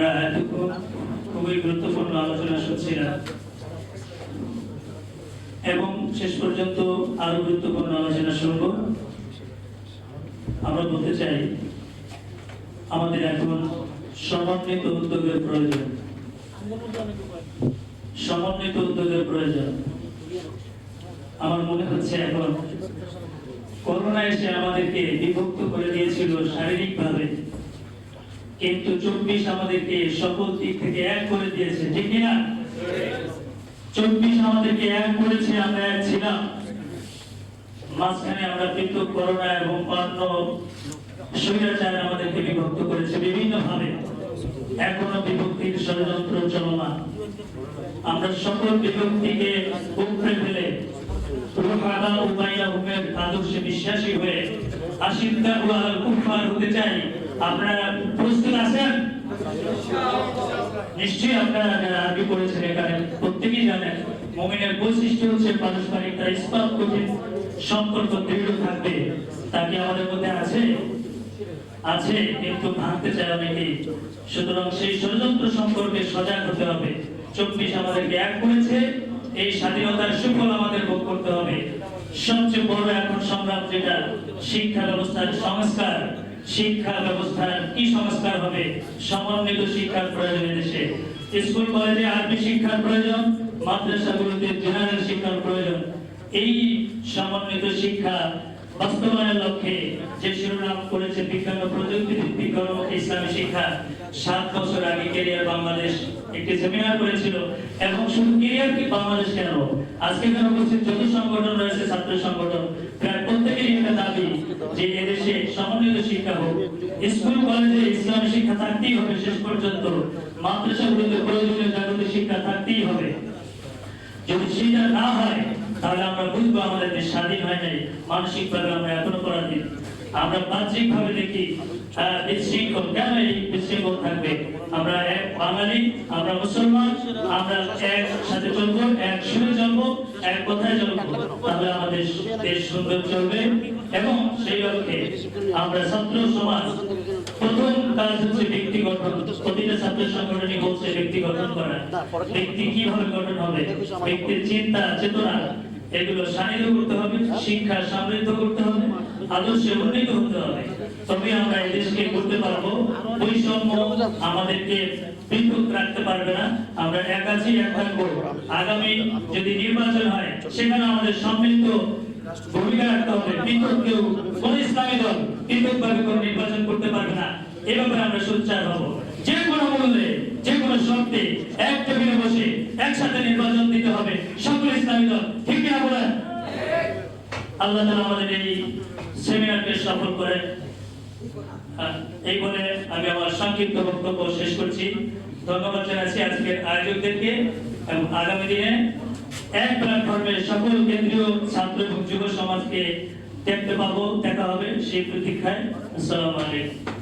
আমরা খুবই গুরুত্বপূর্ণ আলোচনা শুনছিলাম এবং শেষ পর্যন্ত আরও গুরুত্বপূর্ণ আলোচনা শুনব। আমরা বলতে চাই, আমাদের এখন সমন্বিত উদ্যোগের প্রয়োজন। সমন্বিত উদ্যোগের প্রয়োজন। আমার মনে হচ্ছে এখন করোনা এসে আমাদেরকে বিভক্ত করে দিয়েছিল শারীরিকভাবে। কিন্তু চব্বিশ আমাদেরকে সকল দিক থেকে এক করে দিয়েছে, ঠিক কিনা? চব্বিশ আমাদেরকে এক করেছে, আমরা এক ছিলাম। মাঝখানে আমরা কিন্তু করোনা এবং স্বৈরাচার আমাদেরকে বিভক্ত করেছে বিভিন্ন ভাবে এখনও বিভক্তির ষড়যন্ত্র চলমান। আমরা সকল বিভক্তিকে ফেলে আদর্শে বিশ্বাসী হয়ে আশিদ্দা ওয়াল কুফার হতে চাই। আপনারা প্রস্তুত আছেন? নিশ্চয়ই আপনারা যারা আরবি পড়েছেন এখানে প্রত্যেকেই জানেন, মুমিনের বৈশিষ্ট্য হচ্ছে পারস্পরিক ইস্পাত কঠিন, সম্পর্ক দৃঢ় থাকবে। তা কি আমাদের মধ্যে আছে? আছে, কিন্তু ভাঙতে চায় অনেকেই। সুতরাং সেই ষড়যন্ত্র সম্পর্কে সজাগ হতে হবে। চব্বিশ আমাদেরকে এক করেছে, এই স্বাধীনতার সুফল আমাদের ভোগ করতে হবে। সবচেয়ে বড় এখন সংগ্রাম যেটা শিক্ষা ব্যবস্থার সংস্কার। শিক্ষা ব্যবস্থার কি সংস্কার হবে? সমন্বিত শিক্ষার প্রয়োজন দেশে। স্কুল, কলেজে আরবি শিক্ষার প্রয়োজন, মাদ্রাসাগুলোতে জেনারেল শিক্ষার প্রয়োজন। এই সমন্বিত শিক্ষা বাস্তবায়নের লক্ষ্যে যে শিরোনাম করেছে বিজ্ঞান ও প্রযুক্তি ভিত্তিক গণমুখী ইসলামী শিক্ষা, সাত বছর আগে কেরিয়ার বাংলাদেশ একটি সেমিনার করেছিল। এবং শুধু কেরিয়ার কি, বাংলাদেশ কেন? আজকে কেন উপস্থিত যত সংগঠন রয়েছে, ছাত্র সংগঠন, প্রায় প্রত্যেকেরই একটা দাবি যে এদেশে সমন্বিত শিক্ষা হোক স্কুল, কলেজে ইসলামী শিক্ষা থাকতেই হবে শেষ পর্যন্ত। মাদ্রাসাগুলোতে প্রয়োজনীয় জাগতিক শিক্ষা থাকতেই হবে। যদি সেটা না হয়, তাহলে আমরা বুঝব আমাদের স্বাধীন হয় নাই মানসিক ভাবে আমরা এখনও পরাধীন। আমরা বাহ্যিক ভাবে দেখি বিশৃঙ্খল কেন এই বিশৃঙ্খল থাকবে? আমরা এক বাঙালি, আমরা মুসলমান, আমরা এক সাথে চলবো, এক সুরে চলবো, এক কথায় চলবো। তাহলে আমাদের দেশ সুন্দর চলবে। এবং সেই লক্ষ্যে আমরা ছাত্র সমাজ প্রথম কাজ হচ্ছে ব্যক্তি গঠন। প্রতিটা ছাত্র সংগঠনই বলছে ব্যক্তি গঠন করা। ব্যক্তি কীভাবে গঠন হবে? ব্যক্তির চিন্তা, চেতনা, এগুলো শানিত করতে হবে, শিক্ষা সমৃদ্ধ করতে হবে। আদর্শে উন্নীত হতে হবে। তবে আমরা এই দেশকে করতে পারব। বৈষম্য আমাদেরকে রাখতে পারবে না। আমরা এক থাকব আগামী যদি নির্বাচন হয়, সেখানে আমাদের সম্মিলিত ভূমিকা রাখতে হবে। পৃথক কেউ, কোন ইসলামী দল পৃথক ভাবে কোন নির্বাচন করতে পারবে না। এ ব্যাপারে আমরা সোচ্চার হব। যে কোনো মূল্যে, যে কোনো এক টেবিলে বসে একসাথে নির্বাচন দিতে হবে। সকল ইসলামী দল, ঠিক কিনা বলেন? আল্লাহ যেন আমাদের এই সেমিনারকে সফল করে। এই বলে আমি আমার সংক্ষিপ্ত বক্তব্য শেষ করছি। ধন্যবাদ জানাচ্ছি আজকের আয়োজকদেরকে এবং আগামী দিনে এক প্ল্যাটফর্মে সকল কেন্দ্রীয় ছাত্র এবং যুব সমাজকে দেখতে পাবো, দেখা হবে সেই প্রতীক্ষায়। আসসালামু আলাইকুম।